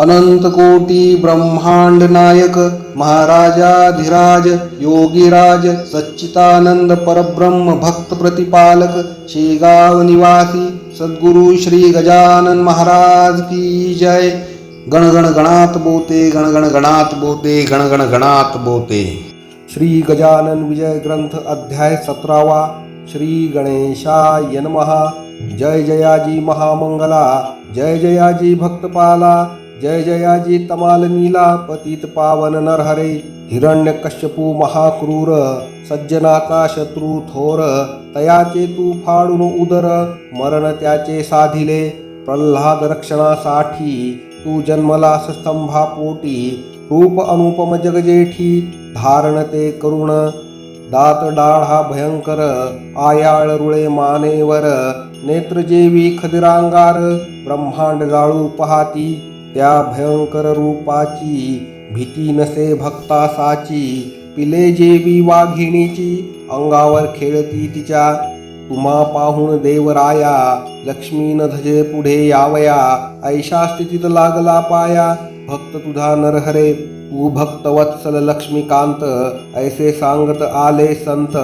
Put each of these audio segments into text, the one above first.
अनंत कोटी ब्रह्मांड नायक, महाराजाधिराज, योगीराज, सच्चिदानंद परब्रह्म, भक्त प्रतिपालक, शेगाव निवासी, सद्गुरु श्री गजानन महाराज की जय। गण गण गणात बोते गण गण गणात बोते गण गण गणात बोते। श्री गजानन विजय ग्रंथ अध्याय सतरावा। श्री गणेशाय नमः। जय जयाजी महामंगला। जय जयाजी भक्तपाला। जय जयाजी तमाल नीला पतित पावन नरहरे हिरण्य कश्यपू महाक्रूर सज्जनाचा शत्रू थोर तयाचे तू फाडून उदर मरण त्याचे साधिले प्रल्हाद रक्षणासाठी तू जन्मलास स्तंभापोटी रूप अनुपम जगजेठी धारण ते करुण दात डाळा भयंकर आयाळ रुळे मानेवर नेत्रजेवी खदिरांगार ब्रह्मांड जाळू पहाती त्या भयंकर रूपाची भीती नसे भक्तासाची पिले जेवी वाघिणीची अंगावर खेळती तिच्या. तुम्हा पाहून देवराया लक्ष्मीन धजे पुढे यावया ऐशा स्थितीत लागला पाया. भक्त तुझा नरहरे तू भक्त वत्सल लक्ष्मीकांत ऐसे सांगत आले संत.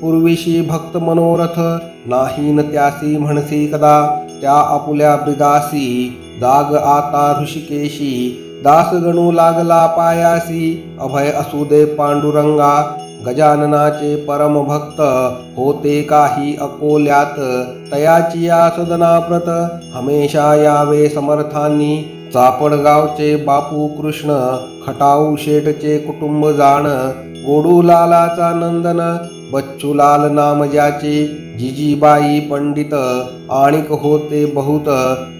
पूर्वीशी भक्त मनोरथ नाही न त्यासी म्हणसी कदा त्या आपुल्या ब्रिदासी जाग आता ऋषिकेशी दास गणू लागला पायासी अभय असू दे पांडुरंगा गजाननाचे परम भक्त होते काही अकोल्यात तयाची या सदनाप्रत हमेशा यावे समर्थांनी चापडगावचे बापू कृष्ण खटाऊ शेठचे कुटुंब जाण गोडूलालाचा नंदन बच्चूलाल नाम ज्याचे जिजीबाई पंडित आणिक होते बहुत.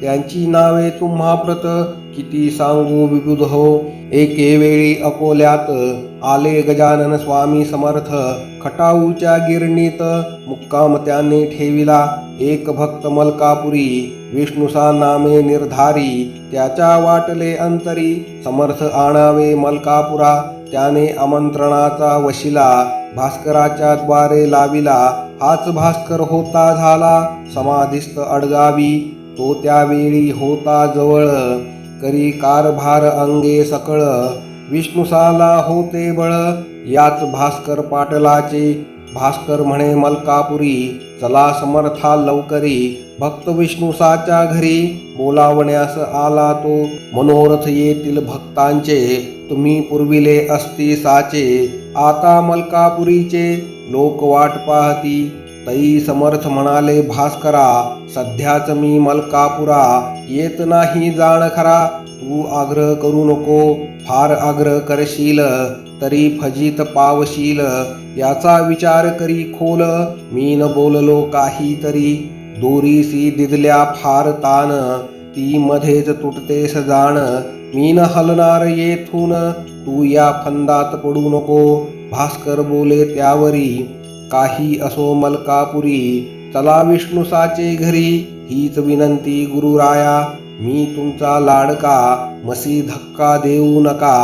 त्यांची नावे तुम्हा प्रत किती सांगू विबुध हो. एके वेळी अकोल्यात आले गजानन स्वामी समर्थ. खटाऊच्या गिरणीत मुक्काम त्याने ठेविला. एक भक्त मलकापुरी विष्णुसा नामे निर्धारी. त्याच्या वाटले अंतरी समर्थ आणावे मलकापुरा. त्याने आमंत्रणाचा वशिला. भास्कराच्या द्वारे लाविला. हाच भास्कर होता झाला. समाधिस्थ अडगावी तो त्यावेळी होता जवळ. करी कारभार अंगे सकळ. विष्णुसाला होते बळ. याच भास्कर पाटलाचे. भास्कर म्हणे मलकापुरी चला समर्था लवकरी. भक्त विष्णुसाच्या घरी बोलावण्यास आला तो. मनोरथ येतील भक्तांचे. तुम्ही पुरविले असती साचे आता मलकापुरीचे लोक वाट पाहती. तई समर्थ म्हणाले भास्करा सध्याच मी मलकापुरा येत नाही जाण खरा. तू आग्रह करू नको फार आग्रह करशील तरी फजित पावशील. याचा विचार करी खोल मी न बोललो काही तरी. दोरीसी दिदल्या फार तान. ती मध्येच तुटते सजाण मी न हलणार येथून तू या फंदात पडू नको भास्कर बोले त्यावरी काही असो मलकापुरी चला विष्णुसाचे घरी हीच विनंती गुरुराया मी तुमचा लाडका मसी धक्का देऊ नका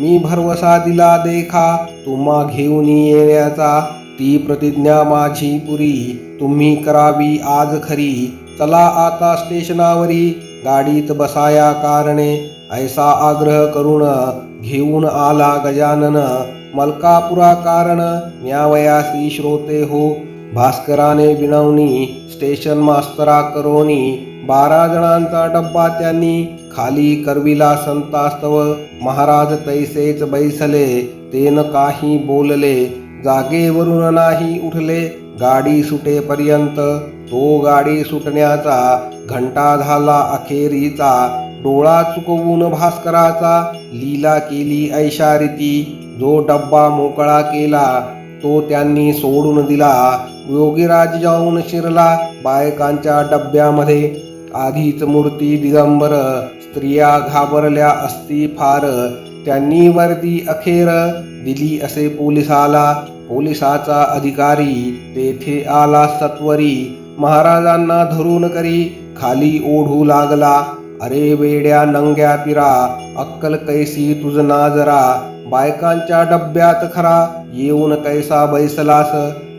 मी भरवसा दिला देखा तुम्हा घेऊन येण्याचा ती प्रतिज्ञा माझी पुरी तुम्ही करावी आज खरी चला आता स्टेशनावरी गाडीत बसाया कारणे ऐसा आग्रह करून घेऊन आला गजानन मलकापुरा कारण न्यावयासी श्रोते हो. भास्कराने विनवणी स्टेशन मास्तरा करोनी बारा जणांचा डब्बा त्यांनी खाली करविला संतास्तव. महाराज तैसेच बैसले तेन काही बोलले जागेवरून नाही उठले. गाडी सुटेपर्यंत तो गाडी सुटण्याचा घंटा झाला अखेरीचा. डोळा चुकवून भास्कराचा लीला केली ऐशारीती. जो डब्बा मोकळा केला तो त्यांनी सोडून दिला. योगीराज जाऊन शिरला बायकांच्या डब्यामध्ये. आधीच मूर्ती दिगंबर स्त्रिया घाबरल्या असती फार. त्यांनी वर्दी अखेर दिली असे पोलिसाला. पोलिसाचा अधिकारी तेथे आला सत्वरी. महाराजांना धरून करी. खाली ओढू लागला. अरे वेड्या नंग्या पिरा अक्कल कैसी तुझ ना जरा बायकांच्या डब्यात खरा येऊन कैसा बैसलास?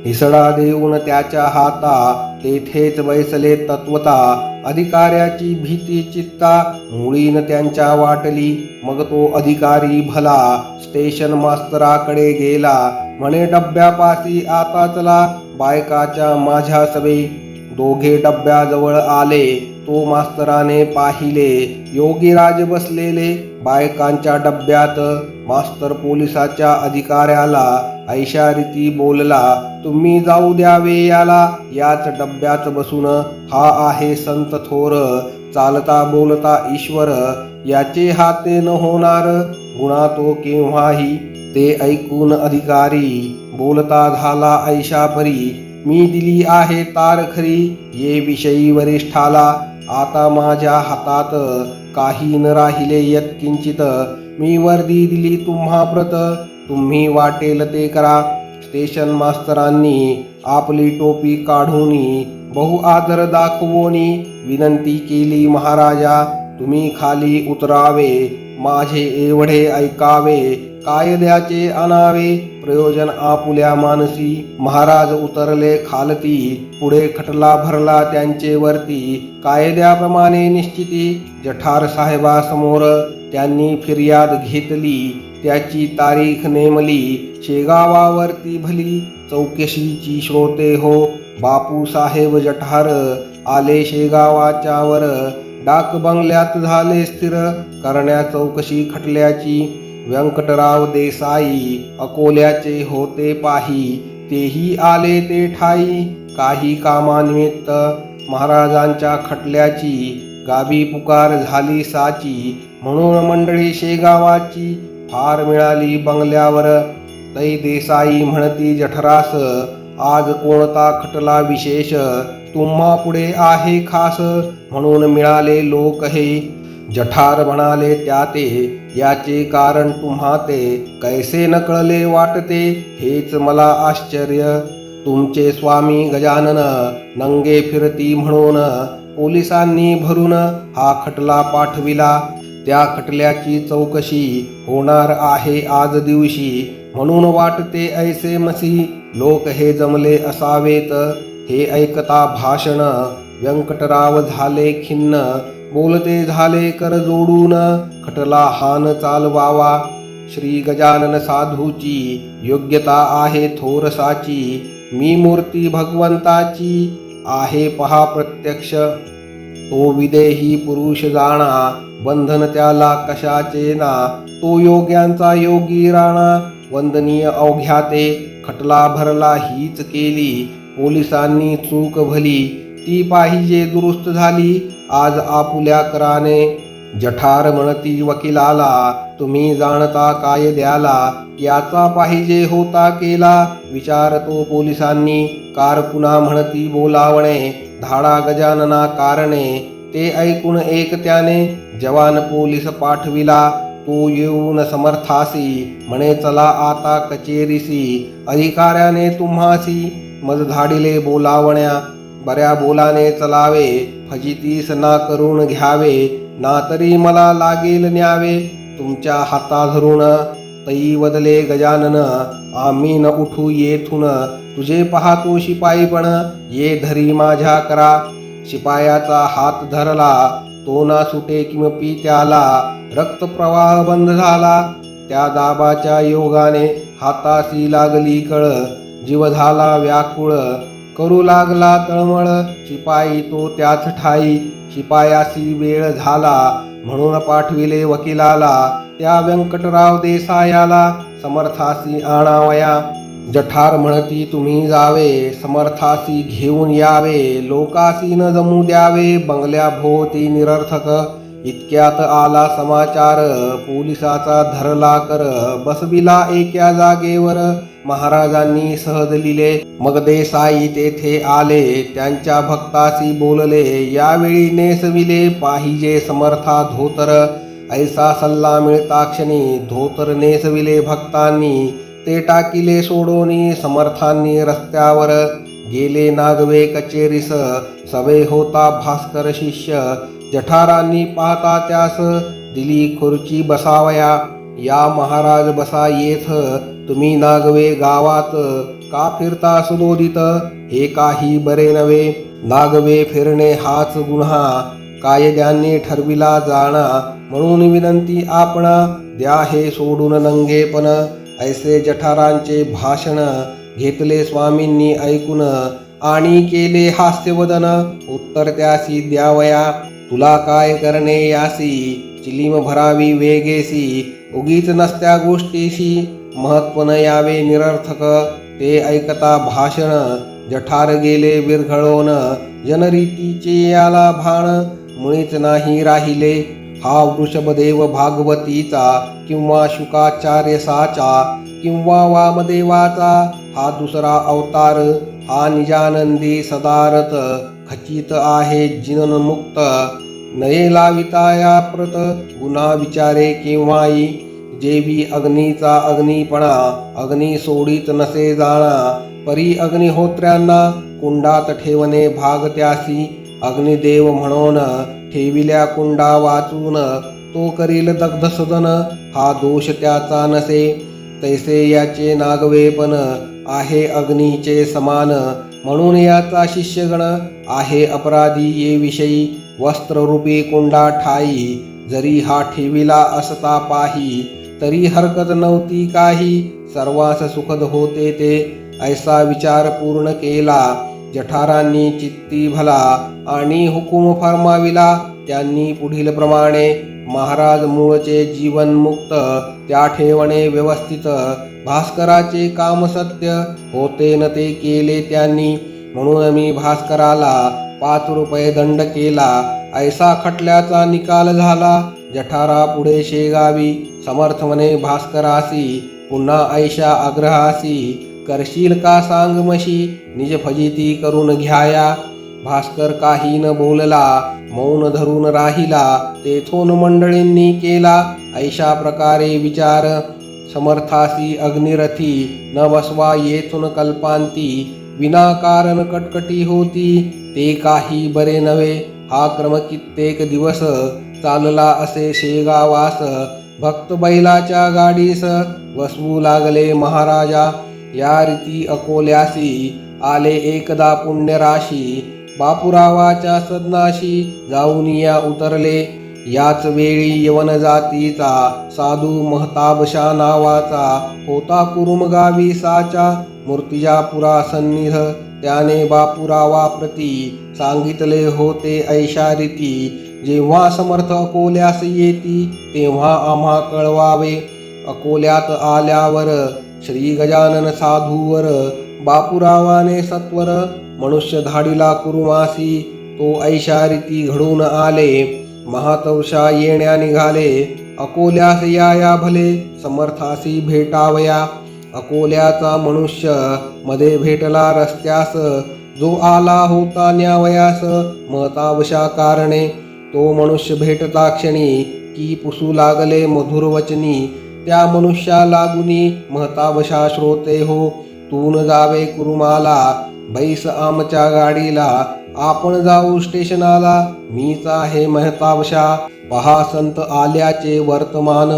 हिसडा देऊन त्याच्या हाता तेथेच बैसले तत्वता. अधिकाऱ्याची भीती चित्ता मुळीन त्यांच्या वाटली. मग तो अधिकारी भला स्टेशन मास्तराकडे गेला. म्हणे डब्यापासी आता चला बायकाच्या माझ्या सवे दोघे डब्याजवळ आले. तो मास्तराने पाहिले. योगीराज बसलेले बायकांच्या डब्यात. मास्तर पोलिसाच्या अधिकाऱ्याला ऐशारीती बोलला तुम्ही जाऊ द्यावे याला. याच डब्यात बसून हा आहे संत थोर. चालता बोलता ईश्वर. याचे हाते न होणार गुणा तो केव्हाही. ते ऐकून अधिकारी बोलता झाला ऐशापरी. मी दिली आहे तार खरी ये विषयी वरिष्ठाला. आता माझ्या हातात काही न राहिले यत्किंचित मी वर्दी दिली तुम्हा प्रत तुम्ही वाटेल ते करा. स्टेशन मास्तरांनी आपली टोपी काढूनी बहु आदर दाखवोनी विनंती केली महाराजा तुम्ही खाली उतरावे माझे एवढे ऐकावे. कायद्याचे आणावे प्रयोजन आपुल्या मानसी. महाराज उतरले खालती पुढे खटला भरला त्यांचे वरती. कायद्याप्रमाणे निश्चिती जठार साहेबासमोर त्यांनी फिर्याद घेतली त्याची तारीख नेमली. शेगावावरती भली चौकशीची श्रोते हो. बापू साहेब जठार आले शेगावाच्यावर डाक बंगल्यात झाले स्थिर करण्या चौकशी खटल्याची. व्यंकटराव देसाई अकोल्याचे होते पाही तेही आले ते ठाई. काही कामानिमित्त महाराजांच्या खटल्याची गावी पुकार झाली साची. म्हणून मंडळी शेगावाची फार मिळाली बंगल्यावर. तै देसाई म्हणती जठरास आज कोणता खटला विशेष? तुम्हा पुढे आहे खास. म्हणून मिळाले लोक हे जठार म्हणाले त्या ते याचे कारण तुम्हा ते कैसे न कळले वाटते हेच मला आश्चर्य. तुमचे स्वामी गजानन नंगे फिरती म्हणून पोलिसांनी भरून हा खटला पाठविला. त्या खटल्याची चौकशी होणार आहे आज दिवशी म्हणून वाटते ऐसे मसी लोक हे जमले असावेत. हे ऐकता भाषण व्यंकटराव झाले खिन्न बोलते झाले कर जोडून खटला हान चालवावा श्री गजानन साधूची योग्यता आहे थोरसाची. मी मूर्ती भगवंताची आहे पहा प्रत्यक्ष. तो विदेही पुरुष जाणा बंधन त्याला कशाचे ना. तो योग्यांचा योगी राणा वंदनीय अवघ्याते खटला भरला हीच केली. पोलिसांनी चूक भली ती पाहिजे दुरुस्त झाली. आज आपुल्या कराने जठार म्हणती वकिलाला तुम्ही जाणता काय द्याला याचा पाहिजे होता केला विचारतो पोलिसांनी कार पुन्हा म्हणती बोलावणे धाडा गजानना कारणे ते ऐकून एक त्याने जवान पोलीस पाठविला तो येऊन समर्थासी म्हणे चला आता कचेरीसी अधिकाऱ्याने तुम्हासी मज धाडिले बोलावण्या बऱ्या बोलाने चलावे फजितीस ना करून घ्यावे ना तरी मला लागेल न्यावे तुमच्या हाता धरून तई वदले गजानन आम्ही न उठू येथून तुझे पाहतो शिपाईपण ये धरी माझ्या करा. शिपायाचा हात धरला तो ना सुटे किमपी त्याला रक्तप्रवाह बंद झाला. त्या दाबाच्या योगाने हाताशी लागली कळ जीव झाला व्याकुळ करू लागला तळमळ. शिपाई तो त्याच ठाई. शिपायासी वेळ झाला. म्हणून पाठविले वकिलाला. त्या व्यंकटराव देसायाला समर्थासी आणावया. जठार म्हणती तुम्ही जावे. समर्थासी घेऊन यावे. लोकासी न जमू द्यावे. बंगल्या भोवती निरर्थक. इतक्यात आला समाचार. पोलिसाचा धरला कर. बसविला एका जागेवर. महाराजांनी सहज लिहिले मग देसाई तेथे आले त्यांच्या भक्तासी बोलले यावेळी नेसविले पाहिजे समर्था धोतर. ऐसा सल्ला मिळता क्षणी धोतर नेसविले भक्तांनी ते टाकिले सोडोनी समर्थांनी रस्त्यावर. गेले नागवे कचेरीस सवे होता भास्कर शिष्य. जठारांनी पाहता त्यास दिली खुर्ची बसावया. या महाराज बसा येथ तुम्ही नागवे गावात का फिरता सुबोधित? हे काही बरे नव्हे. नागवे फिरणे हाच गुन्हा. कायद्यांनी ठरविला जाणा. म्हणून विनंती आपणा द्या हे सोडून नंगेपण ऐसे जठारांचे भाषण घेतले स्वामींनी ऐकून. आणि केले हास्यवदन. उत्तर त्यासी द्यावया. तुला काय करणे यासी? चिलीम भरावी वेगेसी. उगीच नसत्या गोष्टीशी. महत्त्व न यावे निरर्थक ते ऐकता भाषण जठार गेले विरघळोन जनरीतीचे याला भाण मुळीच नाही राहिले हा वृषभदेव भागवतीचा किंवा शुकाचार्यसाचा किंवा वामदेवाचा हा दुसरा अवतार हा निजानंदी सदारत खचित आहे जिनमुक्त नये लाविता या प्रत गुन्हा विचारे केव्हाही जेवी अग्नीचा अग्नीपणा अग्नी सोडीत नसे जाणा परी अग्निहोत्र्यांना कुंडात ठेवणे भाग त्यासी अग्निदेव म्हणून ठेविल्या कुंडा वाचून तो करील दग्ध सदन हा दोष त्याचा नसे तैसे याचे नागवेपण आहे अग्नीचे समान म्हणून याचा शिष्यगण आहे अपराधी ये विषयी वस्त्ररूपी कुंडा ठाई जरी हा ठेविला असता पाही तरी हरकत नव्हती काही. सर्वांस सुखद होते ते. ऐसा विचार पूर्ण केला. जठारांनी चित्ती भला आणि हुकूम फरमाविला. त्यांनी पुढील प्रमाणे महाराज मूळचे जीवन मुक्त त्या ठेवणे व्यवस्थित. भास्कराचे काम सत्य होते न ते केले त्यांनी. म्हणून मी भास्कराला पाच रुपये दंड केला. ऐसा खटल्याचा निकाल झाला. जठारा पुढे शेगावी. समर्थमने भास्करासी पुन्हा ऐशा आग्रहासी करशील का सांग मशी निज फजिती करून घ्याया. भास्कर काही न बोलला मौन धरून राहिला तेथून मंडळींनी केला. ऐशा प्रकारे विचार समर्थासी अग्निरथी न बसवा येथून कल्पांती विनाकारण कटकटी होती ते काही बरे नव्हे. हा क्रम कित्येक दिवस चालला असे शेगावास भक्त बैलाच्या गाडीस वसवू लागले महाराजा. या रीती अकोल्यासी आले एकदा पुण्यराशी. बापुरावाच्या सदनाशी जाऊन या उतरले. याच वेळी यवन जातीचा साधू महताबशा नावाचा होता कुरुमगावी साचा. मूर्तिजापुरा सन्निध त्याने बापुरावा प्रती सांगितले होते ऐशा रीती. जेव्हा समर्थ अकोल्यास येती तेव्हा आम्हा कळवावे. अकोल्यात आल्यावर श्री गजानन साधूवर बापुरावाने सत्वर मनुष्य धाडीला कुरुमासी तो ऐशारिती घडून आले. महातवशा येण्या निघाले अकोल्यास या या भले समर्थासी भेटावया. अकोल्याचा मनुष्यमध्ये भेटला रस्त्यास जो आला होता न्यावयास महतावशा कारणे. तो मनुष्य भेटता क्षणी की पुसू लागले मधुर वचनी. त्या मनुष्या लागुनी महतावशा श्रोते हो. तून जावे कुरुमाला बैस आमच्या गाडीला. आपण जाऊ स्टेशनाला मीच आहे महतावशा. पहा संत आल्याचे वर्तमान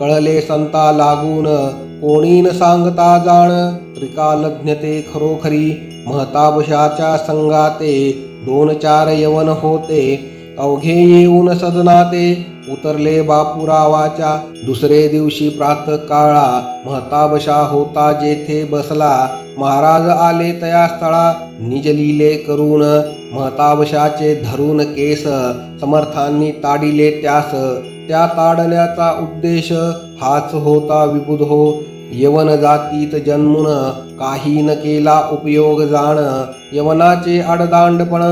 कळले संता लागून. कोणी न सांगता जाण त्रिकालज्ञते खरोखरी. महतावशाच्या संगाते दोन चार यवन होते. अवघे येऊन सदनाते उतरले बापुरावाच्या. दुसरे दिवशी प्रातः काळा महताबशा होता जेथे बसला. महाराज आले तया स्थळा निजलीले करून महताबशाचे धरून केस समर्थांनी ताडिले त्यास. त्या ताडण्याचा उद्देश हाच होता विबुध हो. यवन जातीत जन्मून काही न केला उपयोग जाण. यवनाचे आडदांडपण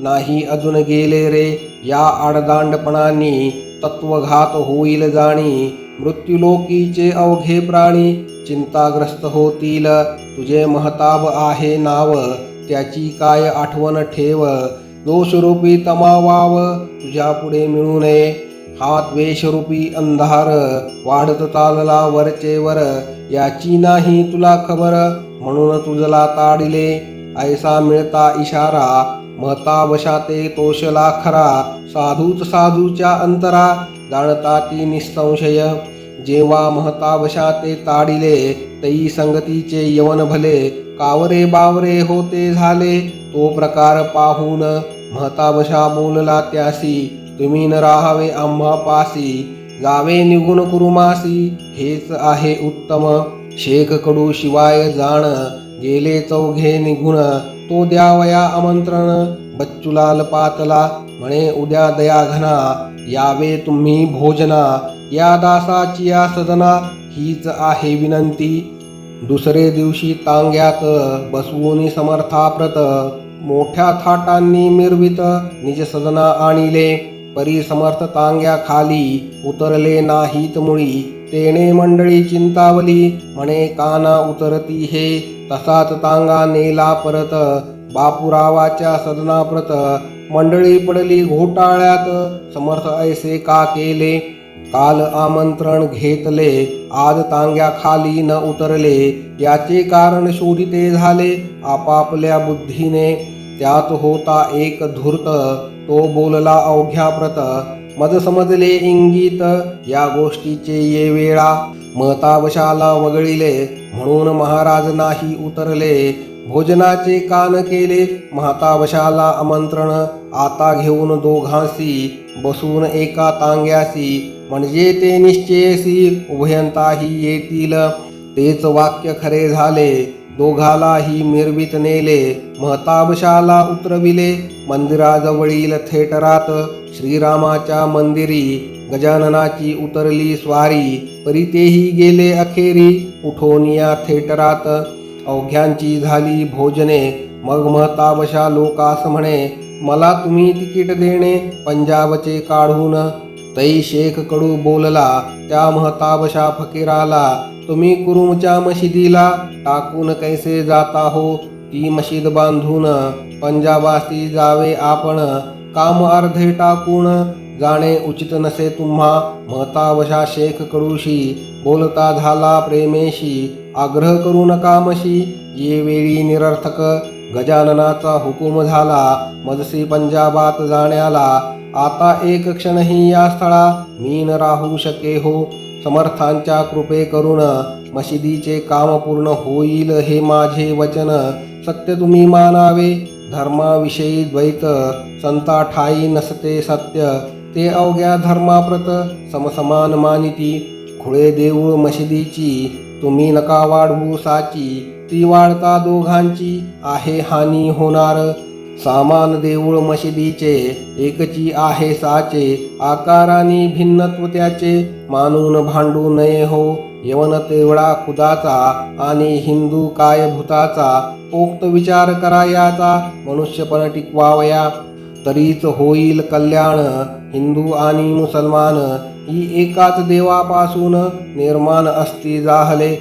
नाही अजून गेले रे. या आडदांडपणाने तत्वघात होईल जाणी मृत्युलोकीचे अवघे प्राणी चिंताग्रस्त होतील. तुझे महताब आहे नाव त्याची काय आठवण ठेव. दोषरूपी तमावाव तुझ्या पुढे मिळू नये. हा द्वेषरूपी अंधार वाढत चालला वरचेवर याची नाही तुला खबर म्हणून तुझला ताडिले. ऐसा मिळता इशारा महतावशा ते तोषला खरा साधूच साधूच्या अंतरा जाणता ती निसंशय. जेव्हा महतावशाते ताडिले तई संगतीचे यवन भले कावरे बावरे होते झाले तो प्रकार पाहून महताबशा बोलला त्यासी तुम्ही न राहावे आम्हा पासी जावे निघून कुरुमासी हेच आहे उत्तम. शेख कडू शिवाय जाण गेले चौघे निघून तो द्यावया आमंत्रण बच्चूलाल पातला म्हणे उद्या दया घना यावे तुम्ही भोजना या दासाची या सदना हीच आहे विनंती. दुसरे दिवशी तांग्यात बसवून समर्थाप्रत मोठ्या थाटांनी मिरवित निज सदना आणिले परी समर्थ तांग्या खाली उतरले नाहीत मुळी. तेणे मंडळी चिंतावली म्हणे काना उतरती हे तसाच तांगा नेला परत. बापुरावाच्या सदनाप्रत. मंडळी पडली घोटाळ्यात. समर्थ ऐसे का केले? काल आमंत्रण घेतले. आज तांग्या खाली न उतरले. याचे कारण शोधिते झाले आपापल्या बुद्धीने. त्यात होता एक धूर्त. तो बोलला अवघ्या प्रत मज समजले इंगित या गोष्टीचे ये वेळा. महतावशाला वगळिले म्हणून महाराज नाही उतरले. भोजनाचे कान केले महतावशाला आमंत्रण. आता घेऊन दोघांसी बसून एका तांग्यासी. म्हणजे ते निश्चयसी उभयंताही येतील. तेच वाक्य खरे झाले दोघालाही मिरवीत नेले. महताबशाला उतरविले मंदिराजवळील थेटरात. श्रीरामाच्या मंदिरी गजाननाची उतरली स्वारी परी तेही गेले अखेरी. उठोनिया थेटरात अवघ्यांची झाली भोजने. मग महताबशा लोकास म्हणे मला तुम्ही तिकीट देणे पंजाबचे काढून. तई शेख कडू बोलला त्या महताबशा फकीराला तुम्ही कुरुमच्या मशिदीला टाकून कैसे जाता हो? ती मशीद बांधून पंजाबासी जावे आपण. काम अर्धे टाकून जाणे उचित नसे तुम्हा. महतावशा शेख कडूशी बोलता झाला प्रेमेशी आग्रह करू नकामशी ये वेळी निरर्थक गजाननाचा हुकूम झाला. मजसी पंजाबात जाण्याला आता एक क्षणही या स्थळा मी न राहू शके हो. समर्थांच्या कृपे करून मशिदीचे काम पूर्ण होईल हे माझे वचन. सत्य तुम्ही मानावे. धर्माविषयी द्वैत संता ठाई नसते सत्य ते अवघ्या धर्माप्रत समसमान मानिती खुळे देऊळ मशिदीची तुम्ही नका वाढवू साची. ती वाढता दोघांची आहे हानी होणार. सामान देऊळ मशिदीचे एकची आहे साचे आकाराने भिन्नत्व त्याचे मानून भांडू नये हो यवन तेवढा खुदाचा आणि हिंदू काय भूताचा पोक्त विचार करा याचा मनुष्यपण टिकवावया. तरीच होईल कल्याण हिंदू आणि मुसलमान ही एकाच देवापासून निर्माण असती जाहले.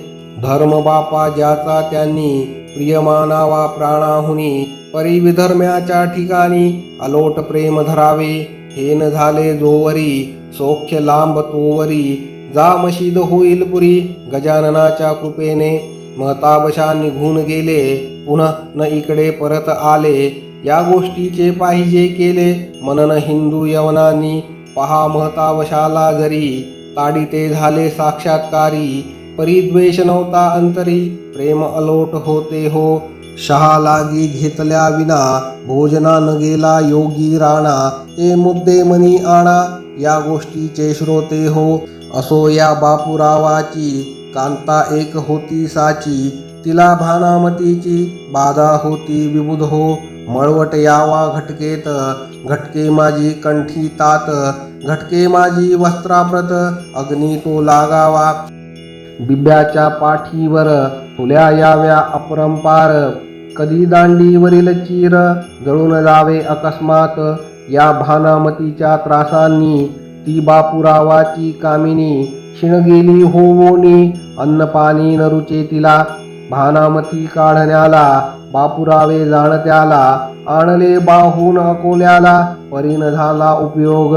धर्म बापा ज्याचा त्यांनी प्रियमानावा प्राणाहुनी परी विधर्म्याच्या ठिकाणी अलोट प्रेम धरावे. हे न झाले जोवरी सौख्य लांब तोवरी. जा मशीद होईल पुरी गजाननाच्या कृपेने. महताबशा निघून गेले पुन्हा न इकडे परत आले. या गोष्टीचे पाहिजे केले मनन हिंदू यवनांनी. पहा महतावशाला जरी ताडिते झाले साक्षात्कारी. परिद्वेष नव्हता अंतरी प्रेम अलोट होते हो. शहा लागी घेतल्या विना भोजना न गेला योगी राणा. ए मुद्दे मनी आणा या गोष्टीचे श्रोते हो. असो या बापुरावाची कांता एक होती साची. तिला भानामतीची बाधा होती विबुध हो. मळवट यावा घटकेत घटके माझी कंठी तात. घटके माझी वस्त्राप्रत अग्नी तो लागावा. बिब्याच्या पाठीवर फुल्या याव्या अपरंपार कधी दांडीवरील चीर जळून जावे अकस्मात. या भानामतीच्या त्रासांनी ती बापुरावाची कामिनी क्षीण गेली होवोनी अन्नपाणी न रुचे तिला. भानामती काढण्याला बापुरावे जाणत्याला आणले बाहून अकोल्याला. परीन झाला उपयोग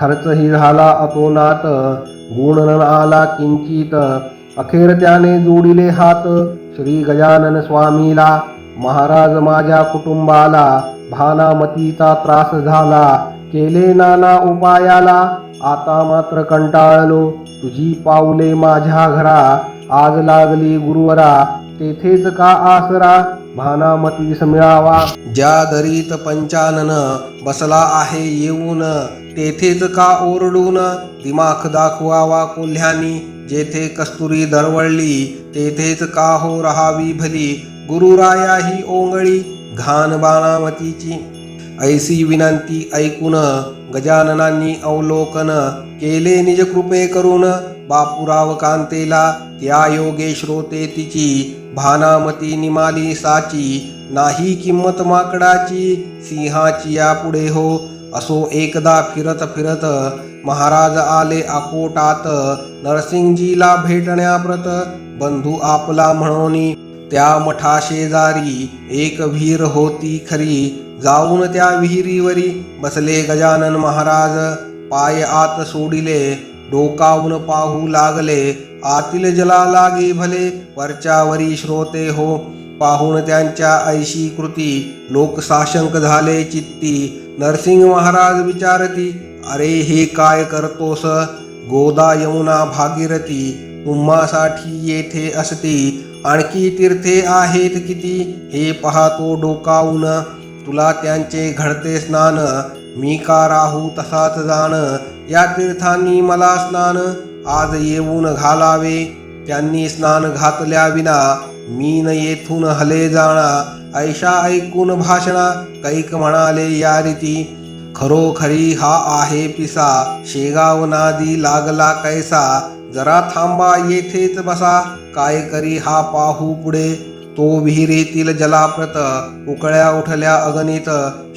खर्चही झाला अतोनात. गुण न आला किंचित. अखेर त्याने जोडिले हात. श्री गजानन स्वामीला महाराज माझ्या कुटुंबाला भानामतीचा त्रास झाला. केले नाना उपायाला आता मात्र कंटाळलो. तुझी पावले माझ्या घरा आज लागली गुरुवरा तेथेच का आसरा? भानामतीस मिळावा ज्या दरीत पंचानन बसला आहे येऊन तेथेच का ओरडून? दिमाख दाखवावा कोल्ह्यानी जेथे कस्तुरी दरवळली तेथेच का हो रहावी भली? गुरुराया ही ओंगळी घाण बाणामतीची ऐसी विनंती ऐकून गजाननांनी अवलोकन केले निज कृपे करून. बापुराव कांतेला त्या योगे श्रोते तिची भानामती निमाली साची. नाही किंमत माकडाची सिंहाची या पुढे हो. असो एकदा फिरत फिरत महाराज आले आकोटात नरसिंगजीला भेटण्याप्रत बंधू आपला म्हणून. त्या मठा शेजारी एक वीर होती खरी. जाऊन त्या विहिरीवरी बसले गजानन महाराज. पाय आत सोडिले डोकावून पाहू लागले. आतील जला लागे भले वरच्यावरी श्रोते हो. पाहून त्यांच्या ऐशी कृती लोक साशंक झाले चित्ती. नरसिंह महाराज विचारती अरे हे काय करतोस? गोदा यमुना भागीरथी तुम्हासाठी येथे असती. आणखी तीर्थे आहेत किती? हे पाहतो डोकावून. तुला त्यांचे घडते स्नान. मी का राहू तसाच जाण? या तीर्थांनी मला स्नान. आज येऊन घालावे. त्यांनी स्नान घातल्या विना मी न येथून हले जाणा. ऐशा ऐकून भाषणा कैक म्हणाले या रीती. खरोखरी हा आहे पिसा. शेगाव नादी लागला कैसा? जरा थांबा येथेच बसा. काय करी हा पाहू पुढे. तो विहिरीतील जलाप्रत उकळ्या उठल्या अगणित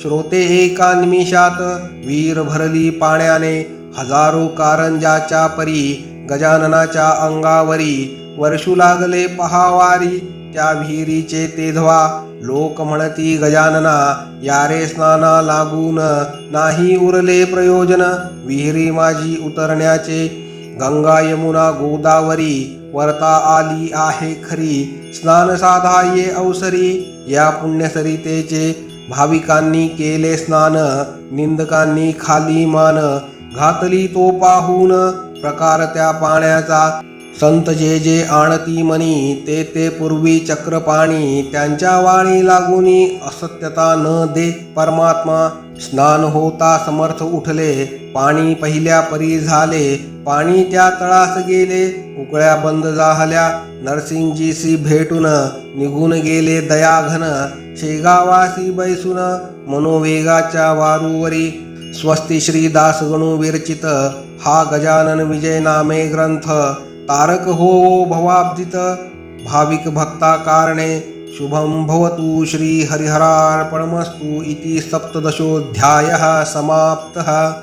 श्रोते एका निमिषात वीर भरली पाण्याने हजारो कारंजाच्या परी गजाननाच्या अंगावरी वर्षू लागले पहावारी त्या विहिरीचे तेधवा लोक म्हणती गजानना यारे स्नाना लागून नाही उरले प्रयोजन विहिरी माझी उतरण्याचे गंगा यमुना गोदावरी वरता आली आहे खरी. स्नान साधा ये अवसरी. या पुण्यसरितेचे भाविकांनी केले स्नान. निंदकांनी खाली मान. घातली तो पाहून प्रकार त्या पाण्याचा. संत जे जे आणती मनी ते ते पूर्वी चक्रपाणी. त्यांच्या वाणी लागुनी असत्यता न दे परमात्मा. स्नान होता समर्थ उठले. पाणी पहिल्या परी झाले. पाणी त्या तळास गेले उकळ्या बंद झाल्या. नरसिंगजीसी भेटून निघून गेले दयाघन. शेगावासी बैसून मनोवेगाच्या वारूवरी. स्वस्ती श्री दासगणू विरचित हा गजानन विजय नामे ग्रंथ. तारक हो भवाब्दित. भाविक भक्ता कारणे शुभं भवतु श्री हरिहरार्पणमस्तु इति सप्तदशोऽध्यायः समाप्तः.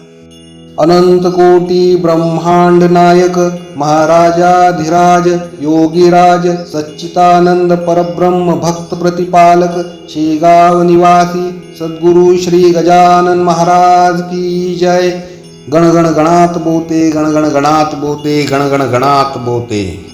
अनंत कोटी ब्रह्मांड नायक महाराजाधिराज योगीराज सच्चितानंद परब्रह्म भक्त प्रतिपालक शेगाव निवासी सद्गुरु श्री गजानन महाराज की जय। गण गण गणात बोते गण गण गणात बोते गण गण गणात बोते।